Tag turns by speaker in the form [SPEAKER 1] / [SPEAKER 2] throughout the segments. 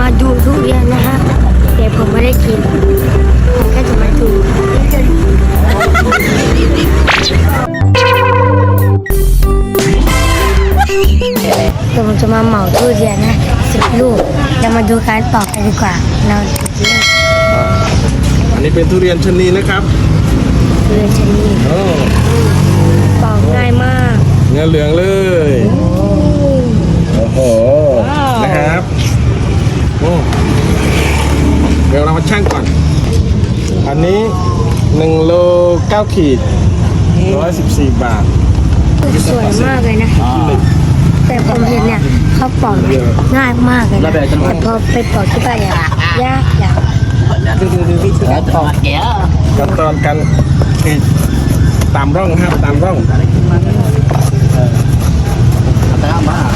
[SPEAKER 1] มาดูทุเรียนนะฮะแต่ผมไม่ได้กินผมแค่จะมาดูเดี๋ยวผมจะมาเหมาทุเรียนนะสิบลูกเรามาดูการปอกกันดีกว่าเราจะกิน
[SPEAKER 2] อันนี้เป็นทุเรียนชะนีนะครับ
[SPEAKER 1] ทุเรียนชนิด
[SPEAKER 2] โอ้
[SPEAKER 1] ปอกง่ายมาก
[SPEAKER 2] เนื้อเหลืองเลย โอ้โห นะครับ โอ้เดี๋ยวเรามาชั่งก่อน อันนี้1โล9ขีด114 บาท
[SPEAKER 1] สวยมากเลยนะ แต่ผมเห็นเนี่ยเขาปอกเนี่ยง่ายมากเลยนะแต่พอไปปอกที่บ้านเนี่ยยากยาก
[SPEAKER 2] ขั้นตอนการกรีดตามร่องครับตามร่อง
[SPEAKER 1] ง่ายมาก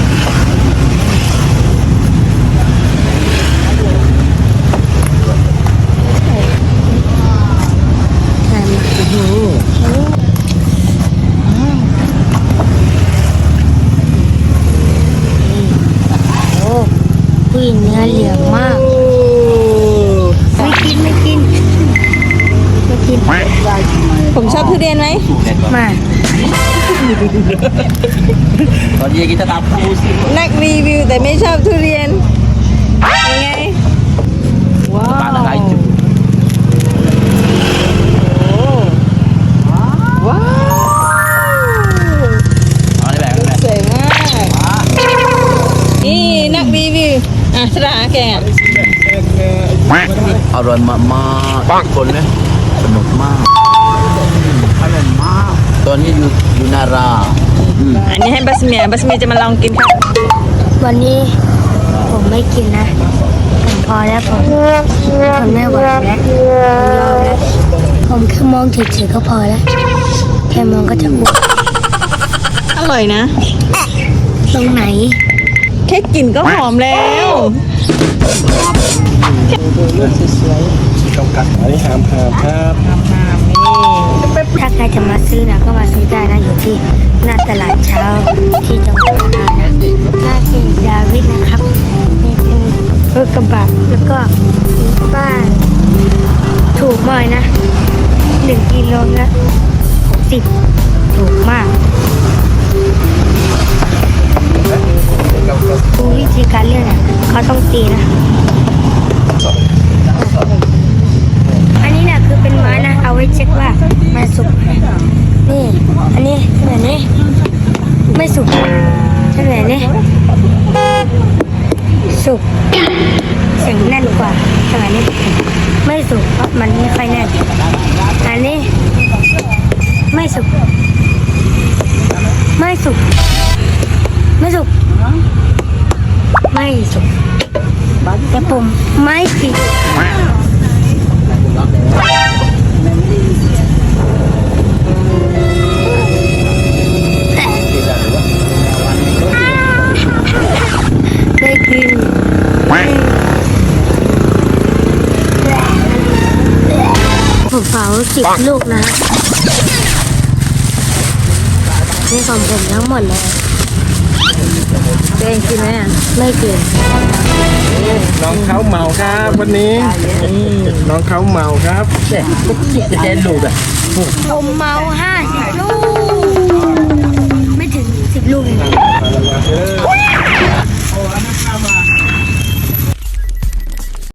[SPEAKER 1] โอ้ผู้หญิง เนื้อเหลืองมาก ไม่กินไม่กินไม่กิน
[SPEAKER 3] ผมชอบทุเรียนไหม
[SPEAKER 1] มา
[SPEAKER 4] Tadi kita tapu sih.
[SPEAKER 3] นักรีวิวแต่ไม่ชอบทุเรียน กงอะ
[SPEAKER 4] อร่อยมากมากคนเลยสนุกมากอร่อยมาก ตอนนี้อยู่อยู่นาราอืม
[SPEAKER 3] อันนี้ให้บัสเมียบัสเมียจะมาลองกินครับ
[SPEAKER 1] วันนี้ผมไม่กินนะ ผมพอแล้วผมทนไม่ไหวแล้วผมยอมแล้วผมแค่มองเฉยๆก็พอแล้ว แค่มองก็จะอ้วก
[SPEAKER 3] อร่อยนะ
[SPEAKER 1] ตรงไหน
[SPEAKER 3] แค่กลิ่นก็หอมแล้ว
[SPEAKER 2] จำกัดอันนี้หามหามครับหามหามนี่
[SPEAKER 1] ถ้าใครจะมาซื้อนะก็มาซื้อได้นะอยู่ที่หน้าตลาดเช้าที่จังหวัดตราดนะหน้าเจดาวิดนะครับนี่เป็นรถกระบะแล้วก็มีบ้านถูกมากนะหนึ่งกิโลละหกสิบถูกมาก ไม่สุกใช่แบบนี้สุกเสียงแน่นกว่าใช่แบบนี้ไม่สุกเพราะมันไม่ค่อยแน่นอันนี้ ไม่สุก ไม่สุก ไม่สุก ไม่สุกแต่ผมไม่กิน สิบลูกนะนี่ของผมทั้งหมดเลย
[SPEAKER 3] ตัวเองกินไหมอะ
[SPEAKER 1] ไม่กิน
[SPEAKER 2] น้องเขาเมาครับวันนี้น้องเขาเมาครับ
[SPEAKER 4] จะได้ลูกอะ
[SPEAKER 1] ผมเมาห้าสิบลูก